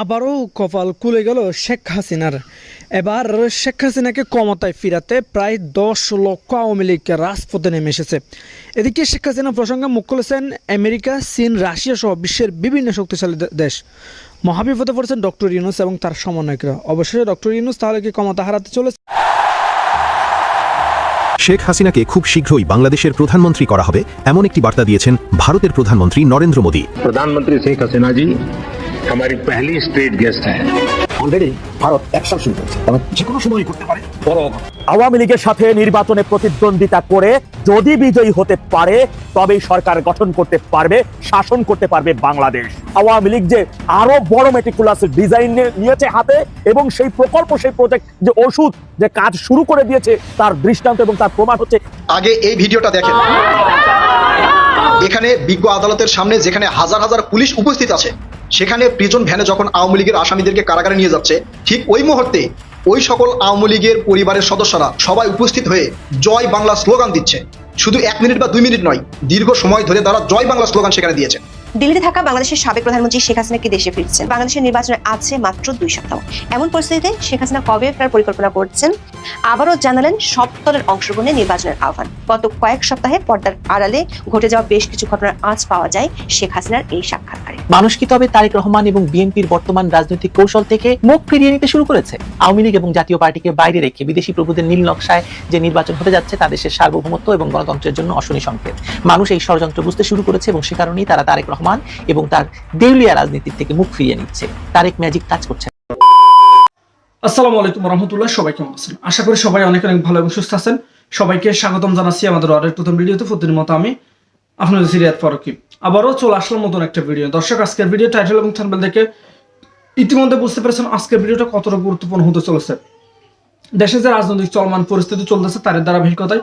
আবারও কপাল খুলে গেল শেখ হাসিনার। এবার শেখ হাসিনাকে ক্ষমতায় ফিরাতে প্রায় দশ লক্ষ আওয়ামী লীগ রাজপথে নেমে এসেছে। এদিকে শেখ হাসিনা প্রসঙ্গে মুখ খুলেছেন আমেরিকা, চীন, রাশিয়া সহ বিশ্বের বিভিন্ন শক্তিশালী দেশ। মহাবিপদে পড়েছেন ডক্টর ইউনুস এবং তার সমন্বয়করা। অবশেষে ডক্টর ইউনুস তাহলে কি ক্ষমতা হারাতে চলেছে? শেখ হাসিনাকে খুব শীঘ্রই বাংলাদেশের প্রধানমন্ত্রী করা হবে এমন একটি বার্তা দিয়েছেন ভারতের প্রধানমন্ত্রী নরেন্দ্র মোদী प्रधानमंत्री शेख हसीना जी हमारी पहली स्टेट गेस्ट हैं অলরেডি ভারত অ্যাকশন শুরু করেছে। তবে যে কোনো সময় করতে পারে। বড় আওয়ামী লীগের সাথে নির্বাচনে প্রতিদ্বন্দ্বিতা করে যদি বিজয়ী হতে পারে তবেই সরকার গঠন করতে পারবে শাসন করতে পারবে বাংলাদেশ। আওয়ামী লীগ যে আরও বড় মেটিকুলাস ডিজাইন নিয়েছে হাতে এবং সেই প্রকল্প সেই প্রজেক্ট যে ওষুধ যে কাজ শুরু করে দিয়েছে তার দৃষ্টান্ত এবং তার প্রমাণ হচ্ছে আগে এই ভিডিওটা দেখেন। এখানে বিজ্ঞ আদালতের সামনে যেখানে হাজার হাজার পুলিশ উপস্থিত আছে, সেখানে প্রিজন ভ্যানে যখন আওয়ামী লীগের আসামিদেরকে কারাগারে নিয়ে যাচ্ছে, ঠিক ওই মুহূর্তে ওই সকল আওয়ামী লীগের পরিবারের সদস্যরা সবাই উপস্থিত হয়ে জয় বাংলা স্লোগান দিচ্ছে। শুধু এক মিনিট বা দুই মিনিট নয়, দীর্ঘ সময় ধরে তারা জয় বাংলা স্লোগান সেখানে দিয়েছে। দিল্লিতে থাকা বাংলাদেশের সাবেক প্রধানমন্ত্রী শেখ হাসিনা কি দেশে ফিরছেন। বাংলাদেশের নির্বাচনে আছে মাত্র দুই সপ্তাহ। এমন পরিস্থিতিতে শেখ হাসিনা কবে ফেরার পরিকল্পনা করছেন? আবারও জানালেন সব দলের অংশগ্রহণে নির্বাচনের আহ্বান। গত কয়েক সপ্তাহে পর্দার আড়ালে ঘটে যাওয়া বেশ কিছু ঘটনার আঁচ পাওয়া যায় শেখ হাসিনার এই সাক্ষাৎকারে। মানুষ কি তবে তারেক রহমান এবং বিএনপির বর্তমান রাজনৈতিক কৌশল থেকে মুখ ফিরিয়ে নিতে শুরু করেছে? আওয়ামী লীগ এবং জাতীয় পার্টিকে বাইরে রেখে বিদেশি প্রভুদের নীল নকশায় যে নির্বাচন হতে যাচ্ছে তা দেশের সার্বভৌমত্ব এবং গণতন্ত্রের জন্য অশনি সংকেত। মানুষ এই ষড়যন্ত্র বুঝতে শুরু করেছে এবং সে কারণেই তারা তারেক রহমান এবং তার দেউলিয়া রাজনীতির থেকে মুখ ফিরিয়ে নিচ্ছে। তারেক ম্যাজিক কাজ করছে। আসসালামু আলাইকুম রহমতুল্লাহ সবাই কেমন আছেন? আশা করি সবাই অনেক অনেক ভালো এবং সুস্থ আছেন। সবাইকে স্বাগতম জানাচ্ছি আমাদের আরেক প্রথম ভিডিওতে। প্রতিদিন মতো আমি আপনাদের সিরিয়াত ফারুকি। আবারও চলে আসলাম নতুন একটা ভিডিও। দর্শক, আজকের ভিডিও টাইটেল এবং থাম্বনেল দেখে ইতিমধ্যে বুঝতে পেরেছেন আজকের ভিডিওটা কতটা গুরুত্বপূর্ণ হতে চলেছে। দেশে যে রাজনৈতিক চলমান পরিস্থিতি চলতেছে, তার ধারাবাহিকতায়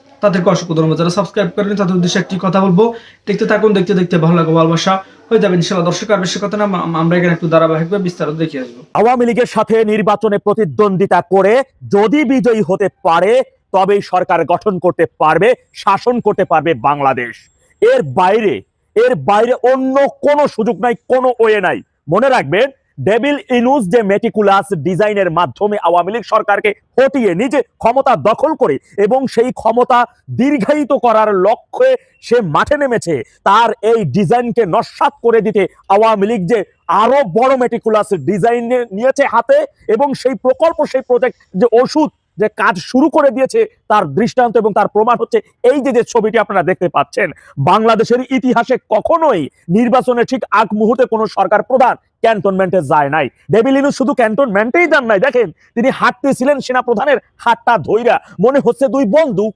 তাদেরকে অসংখ্য ধন্যবাদ। যারা সাবস্ক্রাইব করেন তাদের উদ্দেশ্যে একটি কথা বলব। দেখতে থাকুন, দেখতে দেখতে ভালো লাগবে ভালোবাসা হয়ে যাবে ইনশাল্লাহ দর্শক, আর বেশি কথা না আমরা এখানে একটু ধারাবাহিকভাবে বিস্তারিত আসব। আওয়ামী লীগের সাথে নির্বাচনে প্রতিদ্বন্দ্বিতা করে যদি বিজয়ী হতে পারে, তবেই সরকার গঠন করতে পারবে, শাসন করতে পারবে বাংলাদেশ। এর বাইরে এর বাইরে অন্য কোনো সুযোগ নাই, কোনো ওয়ে নাই। মনে রাখবেন ডেভিল ইনুস যে মেটিকুলাস ডিজাইনের মাধ্যমে আওয়ামী লীগ সরকারকে হটিয়ে নিজে ক্ষমতা দখল করে এবং সেই ক্ষমতা দীর্ঘায়িত করার লক্ষ্যে সে মাঠে নেমেছে, তার এই ডিজাইনকে নস্বাত করে দিতে আওয়ামী লীগ যে আরও বড় মেটিকুলাস ডিজাইন নিয়েছে হাতে এবং সেই প্রকল্প, সেই প্রজেক্ট যে ওষুধ যে কাজ শুরু করে দিয়েছে তার দৃষ্টান্ত এবং তার প্রমাণ হচ্ছে এই যে যে ছবিটি আপনারা দেখতে পাচ্ছেন, বাংলাদেশের ইতিহাসে কখনোই নির্বাচনের ঠিক আগ মুহূর্তে কোনো সরকার প্রধান ক্যান্টনমেন্টে যায় নাই। ডেভিলিনু শুধু ক্যান্টনমেন্টেই যান নাই, দেখেন তিনি হাঁটতেছিলেন সেনা প্রধানের হাতটা ধইরা। মনে হচ্ছে দুই বন্ধু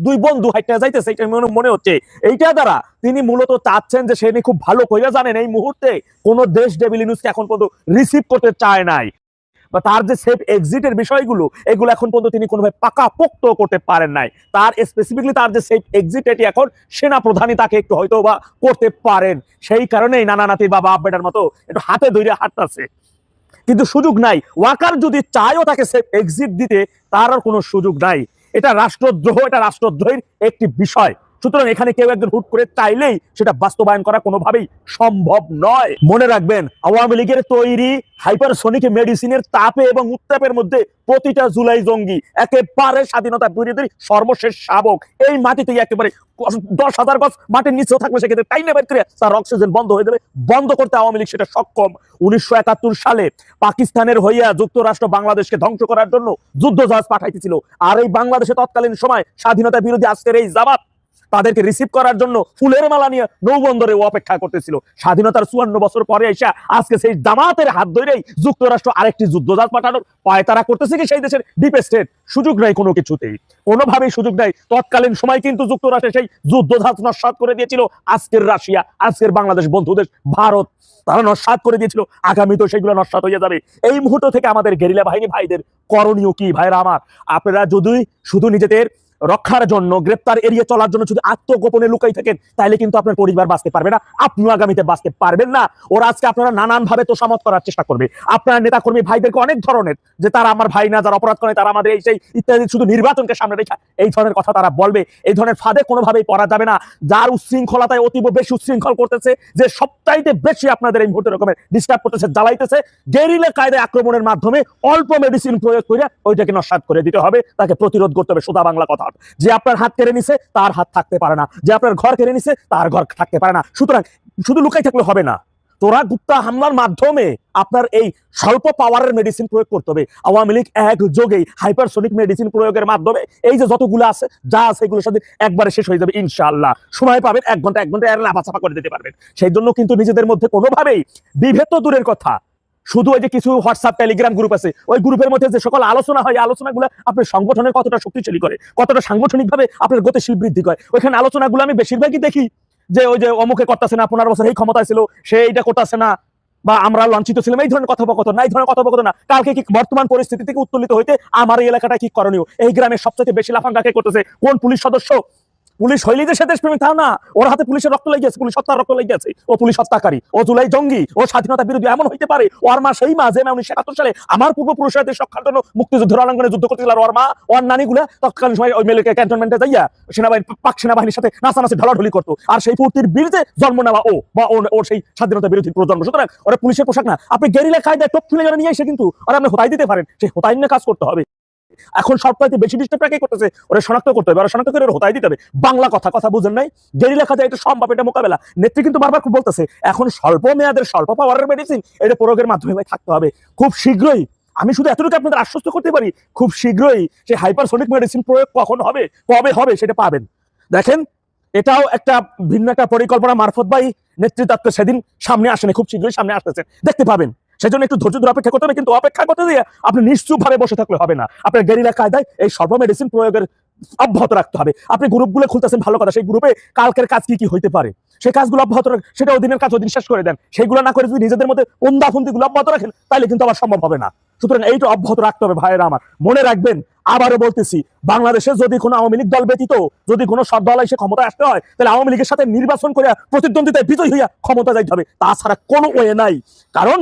দুই বন্ধু হাইটা যাইতেছে, এটা মনে- হচ্ছে। এইটা দ্বারা তিনি মূলত চাচ্ছেন যে সে খুব ভালো কইরা জানেন এই মুহূর্তে কোন দেশ ডেভিলিনুসকে এখন পর্যন্ত রিসিভ করতে চায় নাই। বা তার যে সেফ এক্সিটের বিষয়গুলো, এগুলো এখন পর্যন্ত তিনি কোনোভাবে পাকা পোক্ত করতে পারেন নাই। তার স্পেসিফিকলি তার যে সেফ এক্সিট এটি এখন সেনা প্রধানই তাকে একটু হয়তো বা করতে পারেন। সেই কারণেই নানা নাতি বা বাপ বেটার মতো একটু হাতে ধরে হাঁটতেছে। কিন্তু সুযোগ নাই। ওয়াকার যদি চায়ও তাকে সেফ এক্সিট দিতে, তার আর কোনো সুযোগ নাই। এটা রাষ্ট্রদ্রোহ, এটা রাষ্ট্রদ্রোহের একটি বিষয়। সুতরাং এখানে কেউ একজন হুট করে চাইলেই সেটা বাস্তবায়ন করা কোনোভাবেই সম্ভব নয়। মনে রাখবেন, আওয়ামী লীগের তৈরি হাইপারসোনিক মেডিসিনের তাপে এবং উত্তাপের মধ্যে প্রতিটা জুলাই জঙ্গি একেবারে স্বাধীনতা বিরোধীর সর্বশেষ শাবক। এই মাটিতে একেবারে দশ হাজার গজ মাটির নিচেও থাকবে, সেক্ষেত্রে টাইনে বের করে তার অক্সিজেন বন্ধ হয়ে যাবে, বন্ধ করতে আওয়ামী লীগ সেটা সক্ষম। উনিশশো একাত্তর সালে পাকিস্তানের হইয়া যুক্তরাষ্ট্র বাংলাদেশকে ধ্বংস করার জন্য যুদ্ধ জাহাজ পাঠাইতেছিল। আর এই বাংলাদেশে তৎকালীন সময় স্বাধীনতা বিরোধী আজকের এই জামাত তাদেরকে রিসিভ করার জন্য ফুলের মালা নিয়ে নৌবন্দরে অপেক্ষা করতেছিল। স্বাধীনতার চুয়ান্ন বছর পরে এসে আজকে সেই জামাতের হাত ধরেই যুক্তরাষ্ট্র আরেকটি যুদ্ধজাত পাঠানোর পায়তারা করতেছে কি সেই দেশের ডিপ স্টেট সুযোগ নেই কোনো কিছুতেই। কোনোভাবেই সুযোগ নেই। তৎকালীন সময় কিন্তু যুক্তরাষ্ট্রে সেই যুদ্ধজাত নস্বাত করে দিয়েছিল আজকের রাশিয়া, আজকের বাংলাদেশ বন্ধুদেশ ভারত। তারা নস্বাত করে দিয়েছিল। আগামী তো সেগুলো নস্বাত হয়ে যাবে। এই মুহূর্ত থেকে আমাদের গেরিলা বাহিনী, ভাইদের করণীয় কি? ভাইরা আমার, আপনারা যদি শুধু নিজেদের রক্ষার জন্য, গ্রেপ্তার এড়িয়ে চলার জন্য যদি আত্মগোপনে লুকাই থাকেন তাহলে কিন্তু আপনার পরিবার বাঁচতে পারবে না। আপনিও আগামীতে বাঁচতে পারবেন না। ওরা আজকে আপনারা নানান ভাবে তোষামত করার চেষ্টা করবে। আপনার নেতা কর্মী ভাইদেরকে অনেক ধরনের, যে তারা আমার ভাই না, যারা অপরাধ করে, তারা আমাদের এই সেই ইত্যাদি শুধু নির্বাচনকে সামনে রেখে এই ধরনের কথা তারা বলবে। এই ধরনের ফাঁদে কোনোভাবেই পড়া যাবে না। যার উচ্ছৃঙ্খলতায় অতীব বেশি উচ্ছৃঙ্খল করতেছে, যে সবচাইতে বেশি আপনাদের এই মুহূর্তে রকমের ডিস্টার্ব করতেছে, জ্বালাইতেছে, গেরিলে কায়দায় আক্রমণের মাধ্যমে অল্প মেডিসিন প্রয়োগ করে ওইটাকে নস্বাত করে দিতে হবে। তাকে প্রতিরোধ করতে হবে। সোজা বাংলা কথা। যে আপনার হাত কেড়ে নিছে, তার হাত থাকতে পারে না। যে আপনার ঘর কেড়ে নিছে, তার ঘর থাকতে পারে না। সুতরাং শুধু লুকাই থাকলে হবে না। তোরা গুপ্তা হামলার মাধ্যমে আপনার এই স্বল্প পাওয়ারের মেডিসিন প্রয়োগ করতে হবে। আওয়ামী লীগ এক যোগেই হাইপারসোনিক মেডিসিন প্রয়োগের মাধ্যমে এই যে যতগুলো আছে, যা আছে এগুলোর সাথে একবারে শেষ হয়ে যাবে, ইনশাআল্লাহ। সময় পাবেন, এক ঘণ্টা এক ঘণ্টা এর লাফাচাপা করে দিতে পারবেন। সেই জন্য কিন্তু নিজেদের মধ্যে কোনোভাবেই বিভেদ দূরের কথা। শুধু ওই যে কিছু হোয়াটসঅ্যাপ টেলিগ্রাম গ্রুপ আছে, ওই গ্রুপের মধ্যে যে সকল আলোচনা হয় আলোচনাগুলো আপনার সংগঠনের কতটা শক্তিশালী করে, কতটা সাংগঠনিকভাবে আপনার গতিশীল বৃদ্ধি করে। ওইখানে আলোচনাগুলো আমি বেশিরভাগই দেখি যে ওই যে অমুকে করতেছে না, পনেরো বছর এই ক্ষমতায় ছিল, সে এইটা করতেছে না, বা আমরা লাঞ্ছিত ছিলাম, এই ধরনের কথোপকথন, না, এই ধরনের কথোপকথন না। কালকে কি বর্তমান পরিস্থিতি থেকে উত্তোলিত হইতে আমার এই এলাকাটা কি করণীয়? এই গ্রামের সবচেয়ে বেশি লাফাঙ্গাকে করতেছে কোন পুলিশ সদস্য? পুলিশ হইলেই যে সে দেশপ্রেমী তা না। ওর হাতে পুলিশের রক্ত লেগে গেছে, পুলিশ হত্যার রক্ত লেগে গেছে। ও পুলিশ হত্যাকারী, ও জুলাই জঙ্গি, ও স্বাধীনতা বিরোধী এমন হইতে পারে ওর মা সেই মা যে মা উনিশশো একাত্তর সালে আমার পূর্বপুরুষরা দেশ রক্ষার জন্য মুক্তিযুদ্ধ রণাঙ্গনে যুদ্ধ আর ওর মা, ওর নানিগুলা তৎকালীন সময় ওই মেলেকে ক্যান্টনমেন্টে যাইয়া সেনাবাহিনী, পাক সেনাবাহিনীর সাথে নাচানাচি, ঢলাঢলি করতো। আর সেই ফুর্তির বিরুদ্ধে জন্ম নেওয়া ও, বা ওর সেই স্বাধীনতা বিরোধী প্রজন্ম। সুতরাং ওরা পুলিশের পোশাক না। আপনি গেরিলা কায়দায় টপ তুলে নিয়ে এসে কিন্তু ওরা আপনি হতাই দিতে পারেন। সেই হতাই নিয়ে কাজ করতে হবে। এখন সবচাইতে বেশি ডিস্টার্বটাকে করতেছে? ওরা শনাক্ত করতে হবে। ওরা শনাক্ত করে হতাই দিতে হবে। বাংলা কথা কথা বুঝেন নাই? গেরিলা খাতে এটা সম্ভব, এটা মোকাবেলা। নেত্রী কিন্তু বারবার খুব বলতেছে, এখন স্বল্প মেয়াদের, স্বল্প পাওয়ারের মেডিসিন এটা প্রয়োগের মাধ্যমে থাকতে হবে। খুব শীঘ্রই, আমি শুধু এতটুকু আপনাদের আশ্বস্ত করতে পারি, খুব শীঘ্রই সেই হাইপারসোনিক মেডিসিন প্রয়োগ কখন হবে, কবে হবে সেটা পাবেন। দেখেন, এটাও একটা ভিন্ন একটা পরিকল্পনা মারফত বাই নেতৃত্ব সেদিন সামনে আসেনি, খুব শীঘ্রই সামনে আসতেছে। দেখতে পাবেন। সেজন্য একটু ধৈর্য ধরে অপেক্ষা করতে হবে, কিন্তু অপেক্ষা করতে দিয়ে আপনি নিশ্চুপ ভাবে বসে থাকলে হবে না। আপনার গেরিলা কায়দায় এই সর্ব মেডিসিন প্রয়োগের অব্যাহত রাখতে হবে। আপনি গ্রুপগুলো খুলতেছেন ভালো কথা, সেই গ্রুপে কালকের কাজ কি কি হইতে পারে? সেই কাজগুলো অব্যাহত রাখ সেটা ওদিনের কাজ ওদিন শেষ করে দেন। সেইগুলো না করে যদি নিজেদের মধ্যে পন্দা গুলো অব্যাহত রাখেন তাহলে কিন্তু আবার সম্ভব হবে না। সুতরাং এইটা অব্যাহত রাখতে হবে ভাইয়েরা আমার। মনে রাখবেন, আবারও বলতেছি, বাংলাদেশে যদি কোনো আওয়ামী লীগ দল ব্যতীত, যদি কোনো সব দল এসে ক্ষমতা আসতে হয়, তাহলে আওয়ামী লীগের সাথে নির্বাচন করে প্রতিদ্বন্দ্বিতায় বিজয়ী হইয়া ক্ষমতা যাইতে হবে। তাছাড়া কোনো ওয়ে নাই। কারণ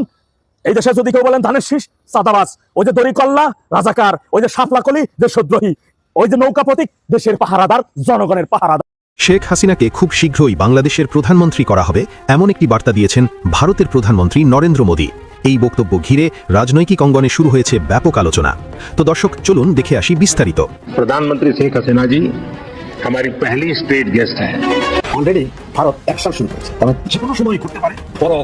এই দেশে যদি কেউ বলেন ধানের শীষ সাদাবাস ওই যে দরিকল্লা রাজাকার ওই যে সাফলাকলি দেশদ্রোহী ওই যে নৌকা প্রতীক দেশের পাহারাদার জনগণের পাহারাদার শেখ হাসিনাকে খুব শীঘ্রই বাংলাদেশের প্রধানমন্ত্রী করা হবে এমন একটি বার্তা দিয়েছেন ভারতের প্রধানমন্ত্রী নরেন্দ্র মোদী এই বক্তব্য ঘিরে রাজনৈতিক অঙ্গনে শুরু হয়েছে ব্যাপক আলোচনা তো দর্শক চলুন দেখে আসি বিস্তারিত प्रधानमंत्री शेख हसीना जी हमारी पहली स्टेट गेस्ट हैं অলরেডি ভারত অ্যাকশন শুরু করেছে তবে যে কোনো সময় করতে পারে বড়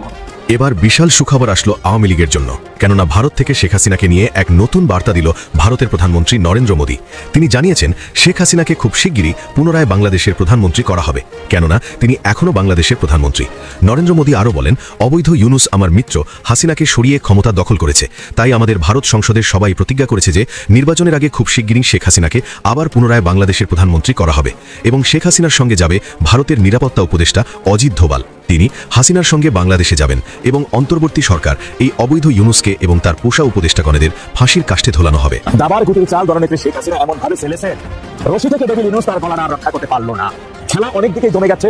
এবার বিশাল সুখবর আসলো আওয়ামী লীগের জন্য, কেননা ভারত থেকে শেখ হাসিনাকে নিয়ে এক নতুন বার্তা দিল ভারতের প্রধানমন্ত্রী নরেন্দ্র মোদী। তিনি জানিয়েছেন, শেখ হাসিনাকে খুব শিগগিরই পুনরায় বাংলাদেশের প্রধানমন্ত্রী করা হবে, কেননা তিনি এখনও বাংলাদেশের প্রধানমন্ত্রী। নরেন্দ্র মোদী আরও বলেন, অবৈধ ইউনুস আমার মিত্র, হাসিনাকে সরিয়ে ক্ষমতা দখল করেছে। তাই আমাদের ভারত সংসদের সবাই প্রতিজ্ঞা করেছে যে, নির্বাচনের আগে খুব শিগগিরই শেখ হাসিনাকে আবার পুনরায় বাংলাদেশের প্রধানমন্ত্রী করা হবে এবং শেখ হাসিনার সঙ্গে যাবে ভারতের নিরাপত্তা উপদেষ্টা অজিত ধোবাল তিনি হাসিনার সঙ্গে বাংলাদেশে যাবেন এবং অন্তর্বর্তী সরকার এই অবৈধ ইউনুসকে এবং তার পোষা উপদেষ্টাগণেদের ফাঁসির কাষ্টে ধোলানো হবে। দাবার গুটির চাল দরনেত্রী শেখ হাসিনা এমন ভাবে ফেলেছেন। রশি থেকে ডেভিল ইউনুস তার গলা রক্ষা করতে পারল না। খেলা অনেক দিকে জমে গেছে।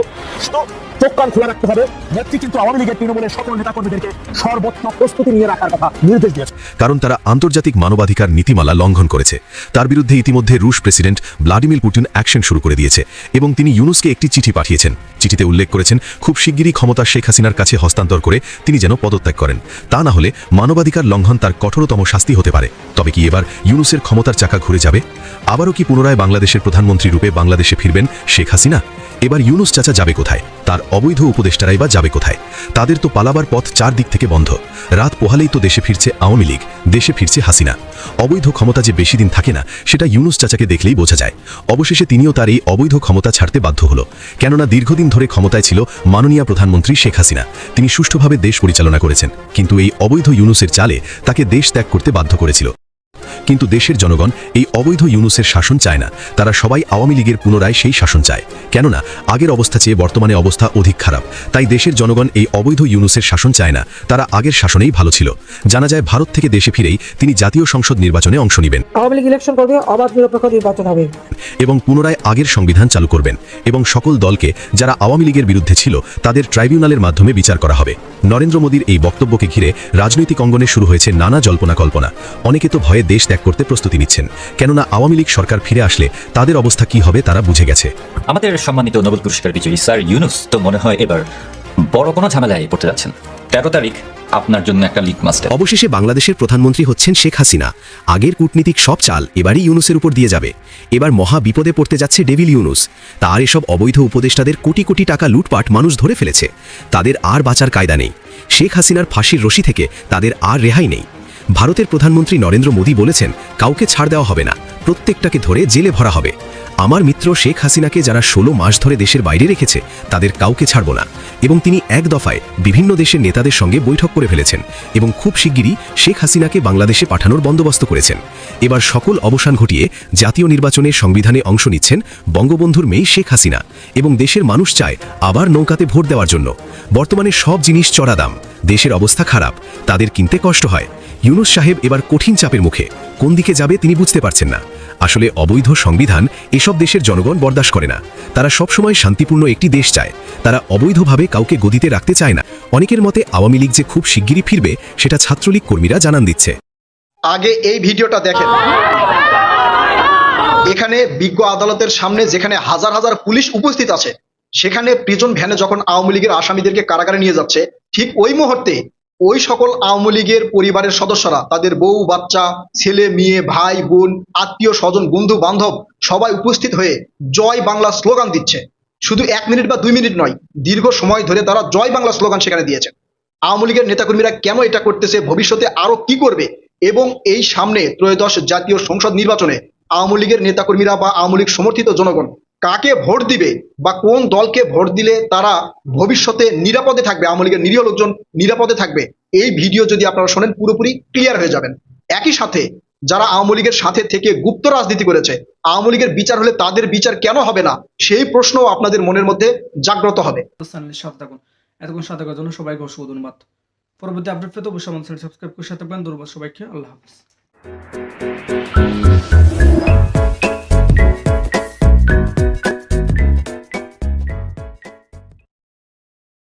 চোখ কান খোলা রাখতে হবে। নেত্রী কিন্তু আওয়ামী লীগের তৃণমূলের সকল নেতাকর্মীদেরকে সর্বোচ্চ প্রস্তুতি নিয়ে রাখার কথা নির্দেশ দিয়েছে। কারণ তারা আন্তর্জাতিক মানবাধিকার নীতিমালা লঙ্ঘন করেছে। তার বিরুদ্ধে ইতিমধ্যে রুশ প্রেসিডেন্ট ভ্লাদিমির পুটিন অ্যাকশন শুরু করে দিয়েছে এবং তিনি ইউনুসকে একটি চিঠি পাঠিয়েছেন। চিঠিতে উল্লেখ করেছেন, খুব শিগগিরই ক্ষমতা শেখ হাসিনার কাছে হস্তান্তর করে তিনি যেন পদত্যাগ করেন। তা না হলে মানবাধিকার লঙ্ঘন তার কঠোরতম শাস্তি হতে পারে। তবে কি এবার ইউনুসের ক্ষমতার চাকা ঘুরে যাবে? আবারও কি পুনরায় বাংলাদেশের প্রধানমন্ত্রী রূপে বাংলাদেশে ফিরবেন শেখ হাসিনা? এবার ইউনুস চাচা যাবে কোথায়? তার অবৈধ উপদেষ্টারাই বা যাবে কোথায়? তাদের তো পালাবার পথ চারদিক থেকে বন্ধ। রাত পোহালেই তো দেশে ফিরছে আওয়ামী লীগ, দেশে ফিরছে হাসিনা। অবৈধ ক্ষমতা যে বেশি দিন থাকে না, সেটা ইউনুস চাচাকে দেখলেই বোঝা যায়। অবশেষে তিনিও তার এই অবৈধ ক্ষমতা ছাড়তে বাধ্য হলো। কেননা দীর্ঘদিন ধরে ক্ষমতায় ছিল মাননীয় প্রধানমন্ত্রী শেখ হাসিনা। তিনি সুষ্ঠুভাবে দেশ পরিচালনা করেছেন। কিন্তু এই অবৈধ ইউনুসের চালে তাকে দেশ ত্যাগ করতে বাধ্য করেছিল। কিন্তু দেশের জনগণ এই অবৈধ ইউনুসের শাসন চায় না। তারা সবাই আওয়ামী লীগের পুনরায় সেই শাসন চায়। কেননা আগের অবস্থা চেয়ে বর্তমানে অবস্থা অধিক খারাপ। তাই দেশের জনগণ এই অবৈধ ইউনুসের শাসন চায় না। তারা আগের শাসনেই ভালো ছিল। জানা যায় ভারত থেকে দেশে ফিরেই তিনি জাতীয় সংসদ নির্বাচনে অংশ নেবেন। আওয়ামী লীগ ইলেকশন করবে অবাধ নিরপেক্ষ নির্বাচন হবে? এবং পুনরায় আগের সংবিধান চালু করবেন। এবং সকল দলকে যারা আওয়ামী লীগের বিরুদ্ধে ছিল তাদের ট্রাইব্যুনালের মাধ্যমে বিচার করা হবে। নরেন্দ্র মোদীর এই বক্তব্যকে ঘিরে রাজনৈতিক অঙ্গনে শুরু হয়েছে নানা জল্পনা কল্পনা। অনেকে তো ভয়ে দেশ ত্যাগ করতে প্রস্তুতি নিচ্ছেন। কেননা আওয়ামী লীগ সরকার ফিরে আসলে তাদের অবস্থা কি হবে তারা বুঝে গেছে। আমাদের সম্মানিত নোবেল পুরস্কার বিজয়ী স্যার ইউনুস, তো মনে হয় এবার বড় কোনো ঝামেলায় পড়তে যাচ্ছেন। তেরো তারিখ আপনার জন্য একটা লিগ মাস্টার অবশেষে বাংলাদেশের প্রধানমন্ত্রী হচ্ছেন শেখ হাসিনা। আগের কূটনীতিক সব চাল এবারই ইউনুসের উপর দিয়ে যাবে। এবার মহা বিপদে পড়তে যাচ্ছে ডেভিল ইউনুস। তার এসব অবৈধ উপদেষ্টাদের কোটি কোটি টাকা লুটপাট মানুষ ধরে ফেলেছে। তাদের আর বাঁচার কায়দা নেই। শেখ হাসিনার ফাঁসির রশি থেকে তাদের আর রেহাই নেই। ভারতের প্রধানমন্ত্রী নরেন্দ্র মোদী বলেছেন, কাউকে ছাড় দেওয়া হবে না। প্রত্যেকটাকে ধরে জেলে ভরা হবে। আমার মিত্র শেখ হাসিনাকে যারা ষোলো মাস ধরে দেশের বাইরে রেখেছে, তাদের কাউকে ছাড়ব না। এবং তিনি এক দফায় বিভিন্ন দেশের নেতাদের সঙ্গে বৈঠক করে ফেলেছেন এবং খুব শিগগিরই শেখ হাসিনাকে বাংলাদেশে পাঠানোর বন্দোবস্ত করেছেন। এবার সকল অবসান ঘটিয়ে জাতীয় নির্বাচনে সংবিধানে অংশ নিচ্ছেন বঙ্গবন্ধুর মেয়ে শেখ হাসিনা এবং দেশের মানুষ চায় আবার নৌকাতে ভোট দেওয়ার জন্য। বর্তমানে সব জিনিস চড়া দাম, দেশের অবস্থা খারাপ, তাদের কিনতে কষ্ট হয়। ইউনুস সাহেব এবার কঠিন চাপের মুখে কোন দিকে যাবে তিনি বুঝতে পারছেন না। আসলে অবৈধ সংবিধান এসব দেশের জনগণ বরদাস্ত করে না। তারা সবসময় শান্তিপূর্ণ একটি দেশ চায়। তারা অবৈধভাবে কাউকে গদিতে রাখতে চায় না। অনেকের মতে আওয়ামী লীগ যে খুব শিগগিরই ফিরবে, সেটা ছাত্রলীগ কর্মীরা জানান দিচ্ছে। আগে এই ভিডিওটা দেখেন। এখানে বিজ্ঞ আদালতের সামনে যেখানে হাজার হাজার পুলিশ উপস্থিত আছে, সেখানে প্রিজন ভ্যানে যখন আওয়ামী লীগের আসামিদেরকে কারাগারে নিয়ে যাচ্ছে, ঠিক ওই মুহূর্তে ওই সকল আওয়ামী লীগের পরিবারের সদস্যরা, তাদের বউ, বাচ্চা, ছেলে, মেয়ে, ভাই, বোন, আত্মীয় স্বজন, বন্ধু, বান্ধব, সবাই উপস্থিত হয়ে জয় বাংলা স্লোগান দিচ্ছে। শুধু এক মিনিট বা দুই মিনিট নয়, দীর্ঘ সময় ধরে তারা জয় বাংলা স্লোগান সেখানে দিয়েছে। আওয়ামী লীগের নেতাকর্মীরা কেন এটা করতেছে, ভবিষ্যতে আরও কি করবে? এবং এই সামনে ত্রয়োদশ জাতীয় সংসদ নির্বাচনে আওয়ামী লীগের নেতাকর্মীরা বা আওয়ামী লীগ সমর্থিত জনগণ কাকে ভোট দিবে বা কোন দলকে ভোট দিলে তারা ভবিষ্যতে নিরাপদে থাকবে? আওয়ামী লীগের নিরীহ লোকজন নিরাপদে থাকবে। এই ভিডিও যদি আপনারা শোনেন, পুরোপুরি ক্লিয়ার হয়ে যাবেন। একই সাথে যারা আওয়ামী লীগের সাথে থেকে গুপ্ত রাজনীতি করেছে, আওয়ামী লীগের বিচার হলে তাদের বিচার কেন হবে না? সেই প্রশ্নও আপনাদের মনের মধ্যে জাগ্রত হবে। এতক্ষণ সাথে জন্য সবাইকে অসংখ্য ধন্যবাদ। পরবর্তী আপডেট পেতে অবশ্যই আমাদের সাবস্ক্রাইব করে সাথে থাকবেন। ধন্যবাদ সবাইকে। আল্লাহ হাফিজ।